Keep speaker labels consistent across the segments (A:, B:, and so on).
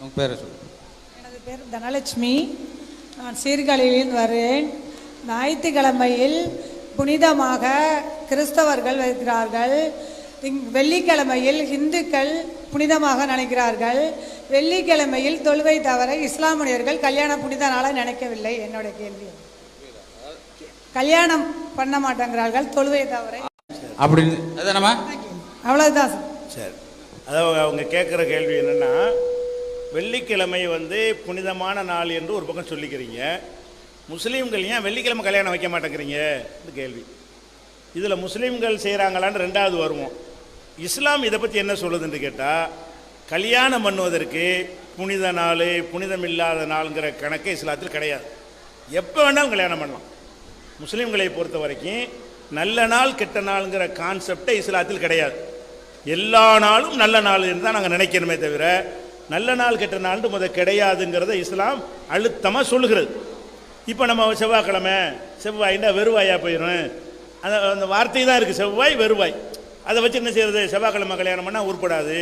A: உங்க பேரை சொல்லு.
B: எனது பேர் தனலட்சுமி. நான் சீர்காழியிலிருந்து வருகிறேன் ஞாயிற்றுக்கிழமையில் புனிதமாக கிறிஸ்தவர்கள் இருக்கிறார்கள் திங் வெள்ளிக்கிழமையில் இந்துக்கள் புனிதமாக நினைக்கிறார்கள். வெள்ளிக்கிழமையில் தொழுவை தவிர இஸ்லாமியர்கள் கல்யாண புனித நாளாக நினைக்கவில்லை என்னோட கேள்வி. கல்யாணம் பண்ண மாட்டேங்கிறார்கள் தொழுவை தவிர.
A: அப்படின்னு
B: அவ்வளவுதான் சார்.
C: சரி. அதாவது அவங்க கேட்குற கேள்வி என்னென்னா வெள்ளிக்கிழமை வந்து புனிதமான நாள் என்று ஒரு பக்கம் சொல்லிக்கிறீங்க. முஸ்லீம்கள் ஏன் வெள்ளிக்கிழமை கல்யாணம் வைக்க மாட்டேங்கிறீங்க? இந்த கேள்வி. இதில் முஸ்லீம்கள் செய்கிறாங்களான்னு ரெண்டாவது வருவோம். இஸ்லாம் இதை பற்றி என்ன சொல்லுதுன்னு கேட்டால் கல்யாணம் பண்ணுவதற்கு புனித நாள் புனிதம் இல்லாத நாளுங்கிற கணக்கு இஸ்லாத்தில் கிடையாது. எப்போ வேணாலும் கல்யாணம் பண்ணலாம். முஸ்லீம்களை பொறுத்த வரைக்கும் நல்ல நாள் கெட்ட நாளுங்கிற கான்செப்டே இஸ்லாத்தில் கிடையாது. எல்லா நாளும் நல்ல நாள் என்று தான் நாங்கள் நினைக்கணுமே தவிர நல்ல நாள் கெட்ட நாள்னு முத கிடையாதுங்கிறத இஸ்லாம் அழுத்தமாக சொல்லுகிறது. இப்போ நம்ம செவ்வாய்க்கிழமை செவ்வாயின்னா வெறுவாயா போயிடும் அந்த அந்த வார்த்தை தான் இருக்குது செவ்வாய் வெறுவாய். அதை வச்சு என்ன செய்யறது செவ்வாய்க்கிழமை கல்யாணம் பண்ணால் உருப்படாது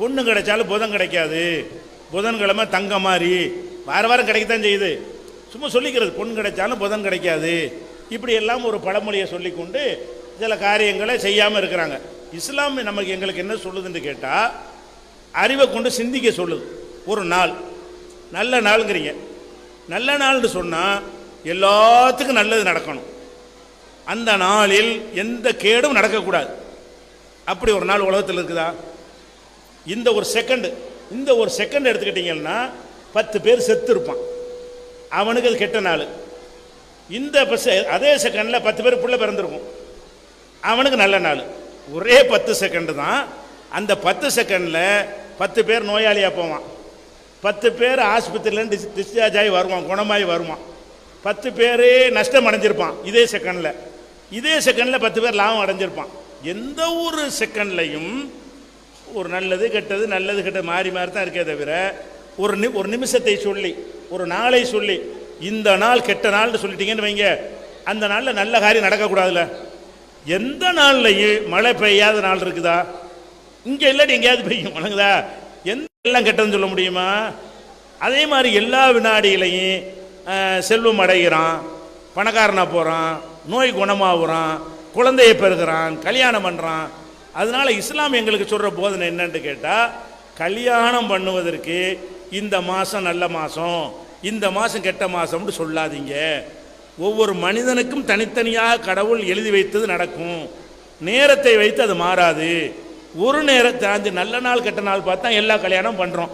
C: பொண்ணு கிடைச்சாலும் புதன் கிடைக்காது. புதன்கிழமை தங்க மாதிரி வார வாரம் கிடைக்கத்தான் செய்யுது. சும்மா சொல்லிக்கிறது பொண்ணு கிடைச்சாலும் புதன் கிடைக்காது. இப்படி எல்லாம் ஒரு பழமொழியை சொல்லிக்கொண்டு சில காரியங்களை செய்யாமல் இருக்கிறாங்க. இஸ்லாம் நமக்கு எங்களுக்கு என்ன சொல்லுதுன்னு கேட்டால் அறிவை கொண்டு சிந்திக்க சொல்லுது. ஒரு நாள். நல்ல நாளுங்கிறீங்க. நல்ல நாள்னு சொன்னால் எல்லாத்துக்கும் நல்லது நடக்கணும். அந்த நாளில் எந்த கேடும் நடக்கக்கூடாது. அப்படி ஒரு நாள் உலகத்தில் இருக்குதா? இந்த ஒரு செகண்டு இந்த ஒரு செகண்ட் எடுத்துக்கிட்டீங்கன்னா பத்து பேர் செத்து இருப்பான். அவனுக்கு அது கெட்ட நாள். இந்த அதே செகண்டில் பத்து பேர் பிள்ளை பிறந்திருக்கும். அவனுக்கு நல்ல நாள். ஒரே பத்து செகண்டு தான். அந்த பத்து செகண்டில் பத்து பேர் நோயாளியாக போவான். பத்து பேர் ஆஸ்பத்திரியிலேருந்து டிஸ் டிஸ்சார்ஜ் ஆகி வருவான் குணமாகி வருவான். பத்து பேர் நஷ்டம் அடைஞ்சிருப்பான் இதே செகண்டில் இதே செகண்டில் பத்து பேர் லாபம் அடைஞ்சிருப்பான். எந்த ஒரு செகண்ட்லையும் ஒரு நல்லது கெட்டது நல்லது கெட்டது மாறி மாறி தான் இருக்கே தவிர ஒரு நி ஒரு நிமிஷத்தை சொல்லி ஒரு நாளை சொல்லி இந்த நாள் கெட்ட நாள்னு சொல்லிட்டீங்கன்னு வைங்க. அந்த நாளில் நல்ல காரியம் நடக்கக்கூடாதுல்ல? எந்த நாள்லையும் மழை பெய்யாத நாள் இருக்குதா? இங்கே இல்லாட்டி எங்கேயாவது பெய்யும் வணங்குதா? எந்த எல்லாம் கெட்டதுன்னு சொல்ல முடியுமா? அதே மாதிரி எல்லா வினாடியிலையும் செல்வம் அடைகிறான் பணக்காரனாக போகிறான் நோய் குணமாகுறான் குழந்தையை பெறுகிறான் கல்யாணம் பண்ணுறான் அதனால இஸ்லாம் எங்களுக்கு சொல்கிற போதனை என்னன்னு கேட்டால் கல்யாணம் பண்ணுவதற்கு இந்த மாதம் நல்ல மாதம் இந்த மாதம் கெட்ட மாதம்னு சொல்லாதீங்க. ஒவ்வொரு மனிதனுக்கும் தனித்தனியாக கடவுள் எழுதி வைத்தது நடக்கும். நேரத்தை வைத்து அது மாறாது. ஒரு நேரத்தை அந்த நல்ல நாள் கெட்ட நாள் பார்த்தா எல்லா கல்யாணம் பண்ணுறோம்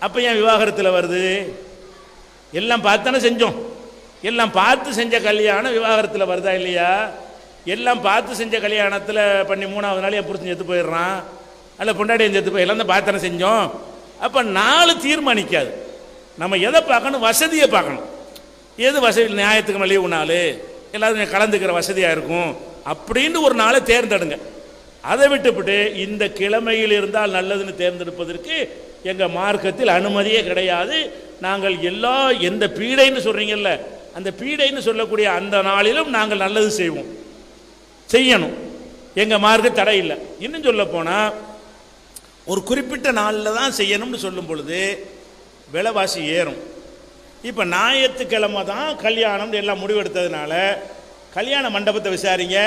C: அப்போ ஏன் விவாகரத்தில் வருது? எல்லாம் பார்த்தானே செஞ்சோம். எல்லாம் பார்த்து செஞ்ச கல்யாணம் விவாகரத்தில் வருதா இல்லையா? எல்லாம் பார்த்து செஞ்ச கல்யாணத்தில் பண்ணி மூணாவது நாள் என் புரிச்சு செத்து போயிடுறான். அல்ல பொண்டாடி செத்து போய் எல்லாம் தான் பார்த்தானே செஞ்சோம். அப்போ நாலு தீர்மானிக்காது. நம்ம எதை பார்க்கணும்? வசதியை பார்க்கணும். எது வசதி? நியாயத்துக்கு மலிவு நாள் எல்லாரும் கலந்துக்கிற வசதியாக இருக்கும். அப்படின்னு ஒரு நாளை தேர்ந்தெடுங்க. அதை விட்டுவிட்டு இந்த கிழமையில் இருந்தால் நல்லதுன்னு தேர்ந்தெடுப்பதற்கு எங்கள் மார்க்கத்தில் அனுமதியே கிடையாது. நாங்கள் எல்லா எந்த பீடைன்னு சொல்கிறீங்கல்ல அந்த பீடைன்னு சொல்லக்கூடிய அந்த நாளிலும் நாங்கள் நல்லது செய்வோம். செய்யணும். எங்கள் மார்க்க தடை இல்லை. இன்னும் சொல்ல போனால் ஒரு குறிப்பிட்ட நாளில் தான் செய்யணும்னு சொல்லும் பொழுது விலைவாசி ஏறும். இப்போ ஞாயிற்றுக்கிழமை தான் கல்யாணம் எல்லாம் முடிவெடுத்ததுனால கல்யாண மண்டபத்தை விசாரிங்க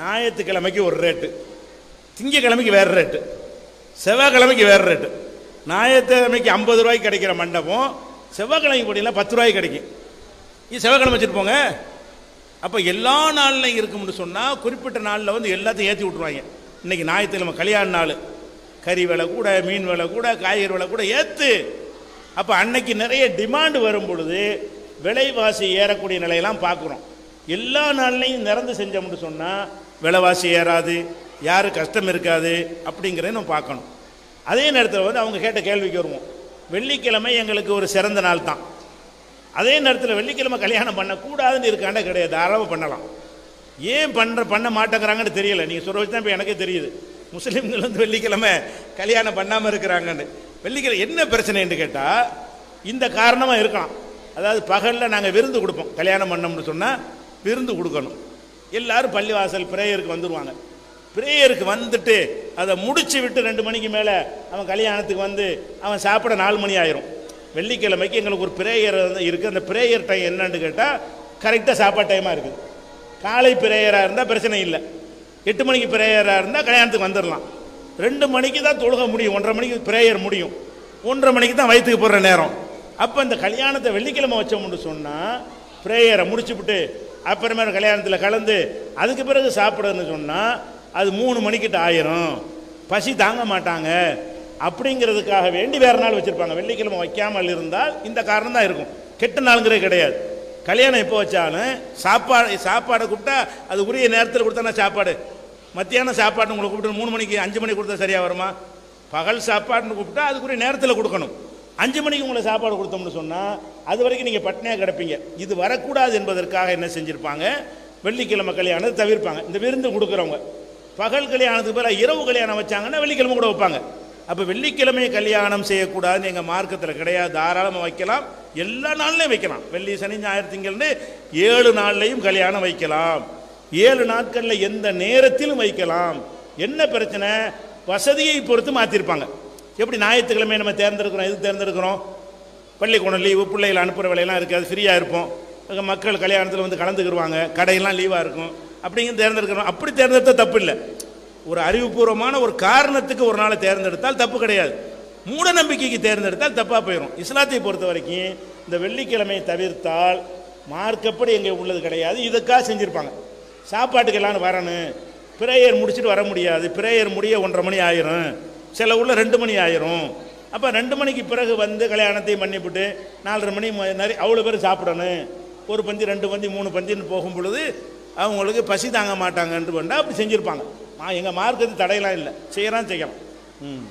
C: ஞாயிற்றுக்கிழமைக்கு ஒரு ரேட்டு திங்கக்கிழமைக்கு வேறு ரேட்டு செவ்வாய்க்கிழமைக்கு வேறு ரேட்டு ஞாயிற்றுக்கிழமைக்கு ஐம்பது ரூபாய்க்கு கிடைக்கிற மண்டபம் செவ்வாய்க்கிழமைக்கு போட்டிங்கன்னா பத்து ரூபாய்க்கு கிடைக்கும். இது செவ்வாய்க்கிழமை வச்சுட்டு போங்க. அப்போ எல்லா நாள்லையும் இருக்கும்னு சொன்னால் குறிப்பிட்ட நாளில் வந்து எல்லாத்தையும் ஏற்றி விட்ருவாங்க இன்னைக்கு ஞாயிற்றுக்கிழமை கல்யாண நாள். கறி விலை கூட மீன் விலை கூட காய்கறி விலை கூட ஏற்று அப்போ அன்னைக்கு நிறைய டிமாண்டு வரும் பொழுது விலைவாசி ஏறக்கூடிய நிலையெல்லாம் பார்க்குறோம். எல்லா நாள்லையும் நிறந்து செஞ்சோம்னு சொன்னால் விலைவாசி ஏறாது. யார் கஷ்டம் இருக்காது அப்படிங்கிறத நம்ம பார்க்கணும். அதே நேரத்தில் வந்து அவங்க கேட்ட கேள்விக்கு வருவோம். வெள்ளிக்கிழமை எங்களுக்கு ஒரு சிறந்த நாள் தான். அதே நேரத்தில் வெள்ளிக்கிழமை கல்யாணம் பண்ணக்கூடாதுன்னு இருக்காண்ட கிடையாது. தாராளமாக பண்ணலாம். ஏன் பண்ணுற பண்ண மாட்டேங்கிறாங்கன்னு தெரியல. நீங்கள் சொல்ல வச்சு தான் இப்போ எனக்கே தெரியுது. முஸ்லீம்கள் வந்து வெள்ளிக்கிழமை கல்யாணம் பண்ணாமல் இருக்கிறாங்கன்னு. வெள்ளிக்கிழமை என்ன பிரச்சனைன்னு கேட்டால் இந்த காரணமாக இருக்கலாம். அதாவது பகலில் நாங்கள் விருந்து கொடுப்போம். கல்யாணம் பண்ணோம்னு சொன்னால் விருந்து கொடுக்கணும். எல்லோரும் பள்ளிவாசல் பிரேயருக்கு வந்துடுவாங்க பிரேயருக்கு வந்துட்டு அதை முடிச்சு விட்டு ரெண்டு மணிக்கு மேலே அவன் கல்யாணத்துக்கு வந்து அவன் சாப்பிட நாலு மணி ஆயிரும். வெள்ளிக்கிழமைக்கு எங்களுக்கு ஒரு பிரேயர் இருக்குது அந்த பிரேயர் டைம் என்னன்னு கேட்டால் கரெக்டாக சாப்பாடு டைமாக இருக்குது. காலை பிரேயராக இருந்தால் பிரச்சனை இல்லை. எட்டு மணிக்கு பிரேயராக இருந்தால் கல்யாணத்துக்கு வந்துடலாம் ரெண்டு மணிக்கு தான் தொழுக முடியும். ஒன்றரை மணிக்கு பிரேயர் முடியும். ஒன்றரை மணிக்கு தான் வயிற்றுக்கு போடுற நேரம். அப்போ இந்த கல்யாணத்தை வெள்ளிக்கிழமை வச்சோம்னு சொன்னால் பிரேயரை முடிச்சுப்புட்டு அப்புறமே கல்யாணத்தில் கலந்து அதுக்கு பிறகு சாப்பிடணும்னு சொன்னால் அது மூணு மணிக்கிட்ட ஆயிரும். பசி தாங்க மாட்டாங்க. அப்படிங்கிறதுக்காக வேண்டி வேற நாள் வச்சுருப்பாங்க. வெள்ளிக்கிழமை வைக்காமல் இருந்தால் இந்த காரணம் தான் இருக்கும். கெட்ட நாளுங்கிறே கிடையாது. கல்யாணம் எப்போ வச்சாலும் சாப்பாடு சாப்பாடை கூப்பிட்டா அது உரிய நேரத்தில் கொடுத்தானா சாப்பாடு. மத்தியானம் சாப்பாடு உங்களை கூப்பிட்டு மூணு மணிக்கு அஞ்சு மணிக்கு கொடுத்தா சரியாக வருமா? பகல் சாப்பாடுன்னு கூப்பிட்டா அதுக்குரிய நேரத்தில் கொடுக்கணும். அஞ்சு மணிக்கு உங்களை சாப்பாடு கொடுத்தோம்னு சொன்னால் அது வரைக்கும் நீங்கள் பட்னியாக கிடப்பீங்க. இது வரக்கூடாது என்பதற்காக என்ன செஞ்சுருப்பாங்க? வெள்ளிக்கிழமை கல்யாணத்தை தவிர்ப்பாங்க. இந்த விருந்து கொடுக்குறவங்க. பகல் கல்யாணத்துக்கு பிறகு இரவு கல்யாணம் வச்சாங்கன்னா வெள்ளிக்கிழமை கூட வைப்பாங்க. அப்போ வெள்ளிக்கிழமை கல்யாணம் செய்யக்கூடாதுன்னு எங்கள் மார்க்கத்தில் கிடையாது. தாராளமாக வைக்கலாம். எல்லா நாள்லையும் வைக்கலாம். வெள்ளி சனி ஞாயிறு திங்கள்னு ஏழு நாள்லையும் கல்யாணம் வைக்கலாம். ஏழு நாட்களில் எந்த நேரத்திலும் வைக்கலாம். என்ன பிரச்சனை? வசதியை பொறுத்து மாற்றிருப்பாங்க எப்படி ஞாயிற்றுக்கிழமை நம்ம தேர்ந்தெடுக்கிறோம்? எது தேர்ந்தெடுக்கிறோம்? பள்ளிக்கூடம் லீவு பிள்ளைகள் அனுப்புகிற வேலையெல்லாம் இருக்காது. ஃப்ரீயாக இருப்போம். மக்கள் கல்யாணத்தில் வந்து கலந்துக்கிடுவாங்க கடையெல்லாம் லீவாக இருக்கும். அப்படிங்க தேர்ந்தெடுக்கிறோம். அப்படி தேர்ந்தெடுத்த தப்பு இல்லை. ஒரு அறிவுபூர்வமான ஒரு காரணத்துக்கு ஒரு நாளை தேர்ந்தெடுத்தால் தப்பு கிடையாது. மூட நம்பிக்கைக்கு தேர்ந்தெடுத்தால் தப்பாக போயிடும் இஸ்லாத்தை பொறுத்த வரைக்கும் இந்த வெள்ளிக்கிழமையை தவிர்த்தால் மார்க்கப்படி எங்கே உள்ளது கிடையாது. இதுக்காக செஞ்சுருப்பாங்க. சாப்பாட்டுக்கு எல்லாம் வரணும். பிரேயர் முடிச்சுட்டு வர முடியாது. பிரேயர் முடிய ஒன்றரை மணி ஆயிரும். சில உள்ள ரெண்டு மணி ஆயிரும். அப்போ ரெண்டு மணிக்கு பிறகு வந்து கல்யாணத்தையும் பண்ணிவிட்டு நாலரை மணி நிறைய அவ்வளோ பேர் சாப்பிடணும். ஒரு பந்தி ரெண்டு பந்தி மூணு பந்தின்னு போகும் பொழுது அவங்களுக்கு பசி தாங்க மாட்டாங்கன்ட்டு பண்ணால் அப்படி செஞ்சுருப்பாங்க. எங்கள் மார்க்கத்து தடையெல்லாம் இல்லை. செய்யலாம் செய்யலாம் ம்.